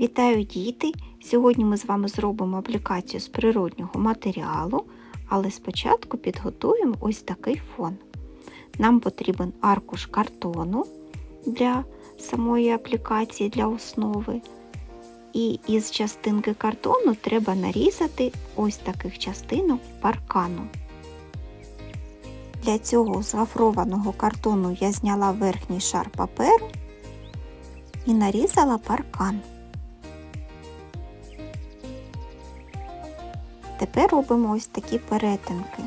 Вітаю діти! Сьогодні ми з вами зробимо аплікацію з природнього матеріалу, але спочатку підготуємо ось такий фон. Нам потрібен аркуш картону для самої аплікації для основи. І із частинки картону треба нарізати ось таких частинок паркану. Для цього з гофрованого картону я зняла верхній шар паперу і нарізала паркан. Тепер робимо ось такі перетинки.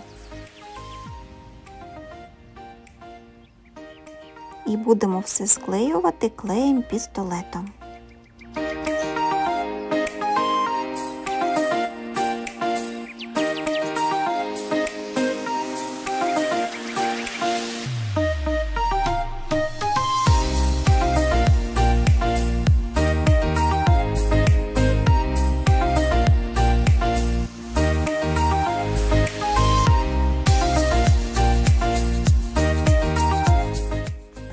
І будемо все склеювати клеєм пістолетом.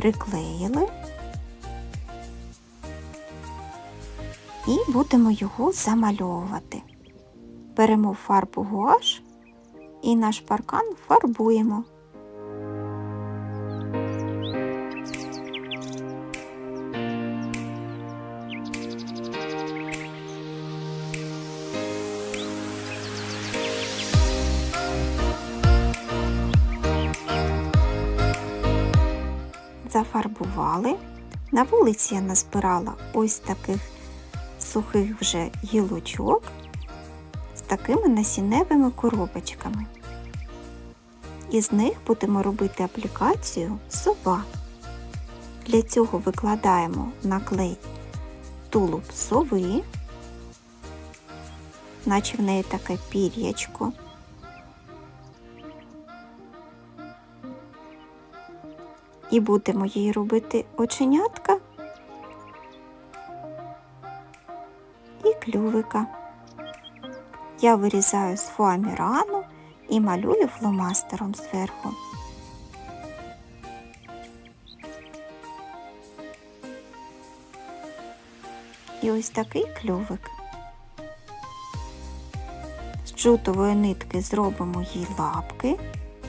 Приклеїли і будемо його замальовувати. Беремо фарбу гуаш і наш паркан фарбуємо. Зафарбували. На вулиці я назбирала ось таких сухих вже гілочок з такими насінневими коробочками. Із них будемо робити аплікацію сова. Для цього викладаємо на клей тулуб сови, наче в неї таке пір'ячко. І будемо їй робити оченятка і клювика. Я вирізаю з фоамірану і малюю фломастером зверху. І ось такий клювик. З джутової нитки зробимо їй лапки,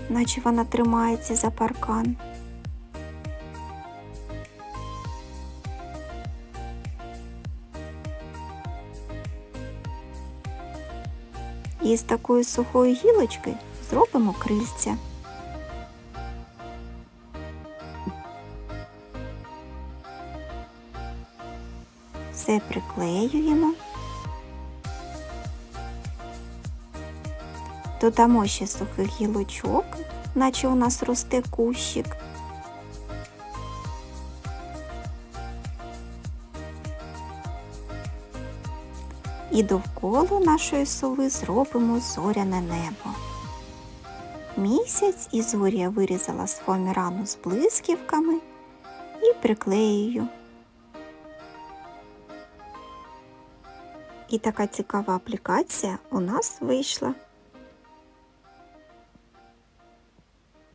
наче вона тримається за паркан. І з такої сухої гілочки зробимо крильця. Все приклеюємо. Додамо ще сухих гілочок, наче у нас росте кущик. І довкола нашої сови зробимо зоряне небо. Місяць і зорія вирізала з фоамірану з блисківками і приклеюю. І така цікава аплікація у нас вийшла.